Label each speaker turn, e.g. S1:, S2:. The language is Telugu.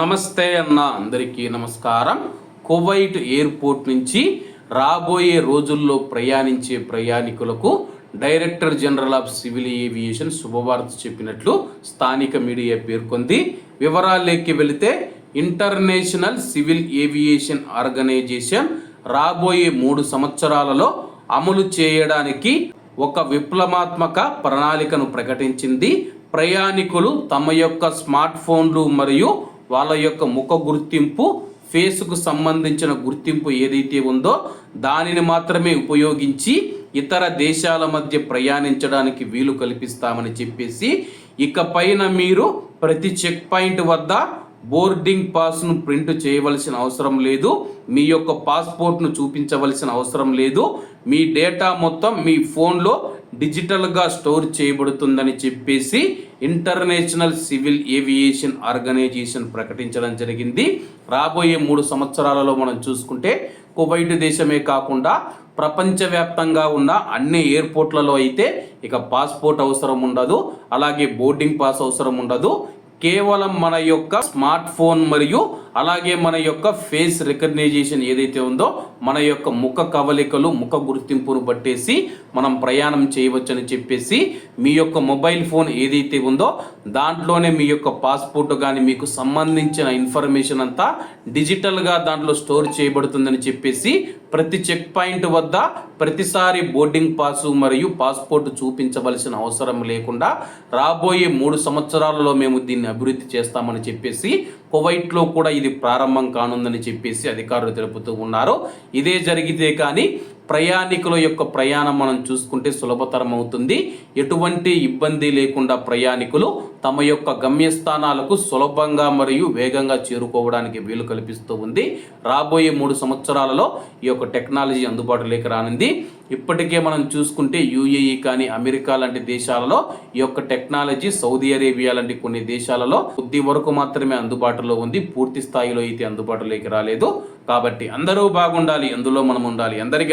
S1: నమస్తే అన్న అందరికీ నమస్కారం. కువైట్ ఎయిర్పోర్ట్ నుంచి రాబోయే రోజుల్లో ప్రయాణించే ప్రయాణికులకు director general of civil aviation శుభవార్త చెప్పినట్లు స్థానిక మీడియా పేర్కొంది. వివరాల్లోకి వెళితే ఇంటర్నేషనల్ సివిల్ ఏవియేషన్ ఆర్గనైజేషన్ రాబోయే మూడు సంవత్సరాలలో అమలు చేయడానికి ఒక విప్లవాత్మక ప్రణాళికను ప్రకటించింది. ప్రయాణికులు తమ యొక్క స్మార్ట్ ఫోన్లు మరియు వాళ్ళ యొక్క ముఖ గుర్తింపు ఫేస్కు సంబంధించిన గుర్తింపు ఏదైతే ఉందో దానిని మాత్రమే ఉపయోగించి ఇతర దేశాల మధ్య ప్రయాణించడానికి వీలు కల్పిస్తామని చెప్పేసి ఇక పైన మీరు ప్రతి చెక్ పాయింట్ వద్ద బోర్డింగ్ పాస్ను ప్రింట్ చేయవలసిన అవసరం లేదు మీ యొక్క పాస్పోర్ట్ను చూపించవలసిన అవసరం లేదు మీ డేటా మొత్తం మీ ఫోన్లో డిజిటల్గా స్టోర్ చేయబడుతుందని చెప్పేసి ఇంటర్నేషనల్ సివిల్ ఏవియేషన్ ఆర్గనైజేషన్ ప్రకటించడం జరిగింది. రాబోయే మూడు సంవత్సరాలలో మనం చూసుకుంటే కువైట్ దేశమే కాకుండా ప్రపంచవ్యాప్తంగా ఉన్న అన్ని ఎయిర్పోర్ట్లలో అయితే ఇక పాస్పోర్ట్ అవసరం ఉండదు. అలాగే బోర్డింగ్ పాస్ అవసరం ఉండదు. కేవలం మన యొక్క స్మార్ట్ ఫోన్ మరియు అలాగే మన యొక్క ఫేస్ రికగ్నైజేషన్ ఏదైతే ఉందో మన యొక్క ముఖ కవలికలు ముఖ గుర్తింపును బట్టేసి మనం ప్రయాణం చేయవచ్చని చెప్పేసి మీ యొక్క మొబైల్ ఫోన్ ఏదైతే ఉందో దాంట్లోనే మీ యొక్క పాస్పోర్ట్ కానీ మీకు సంబంధించిన ఇన్ఫర్మేషన్ అంతా డిజిటల్గా దాంట్లో స్టోర్ చేయబడుతుందని చెప్పేసి ప్రతి చెక్ పాయింట్ వద్ద ప్రతిసారి బోర్డింగ్ పాసు మరియు పాస్పోర్ట్ చూపించవలసిన అవసరం లేకుండా రాబోయే మూడు సంవత్సరాలలో మేము దీన్ని అభివృద్ధి చేస్తామని చెప్పేసి కువైట్లో కూడా ఇది ప్రారంభం కానుందని చెప్పేసి అధికారులు తెలుపుతూ ఉన్నారు. ఇదే జరిగితే కానీ ప్రయాణికుల యొక్క ప్రయాణం మనం చూసుకుంటే సులభతరం అవుతుంది ఎటువంటి ఇబ్బంది లేకుండా ప్రయాణికులు తమ యొక్క గమ్యస్థానాలకు సులభంగా మరియు వేగంగా చేరుకోవడానికి వీలు కల్పిస్తూ ఉంది. రాబోయే మూడు సంవత్సరాలలో ఈ యొక్క టెక్నాలజీ అందుబాటులోకి రానుంది. ఇప్పటికే మనం చూసుకుంటే యుఏఈ కానీ అమెరికా లాంటి దేశాలలో ఈ యొక్క టెక్నాలజీ సౌదీ అరేబియా లాంటి కొన్ని దేశాలలో కొద్ది వరకు మాత్రమే అందుబాటులో ఉంది. పూర్తి స్థాయిలో అయితే అందుబాటులోకి రాలేదు. కాబట్టి అందరూ బాగుండాలి అందులో మనం ఉండాలి. అందరికీ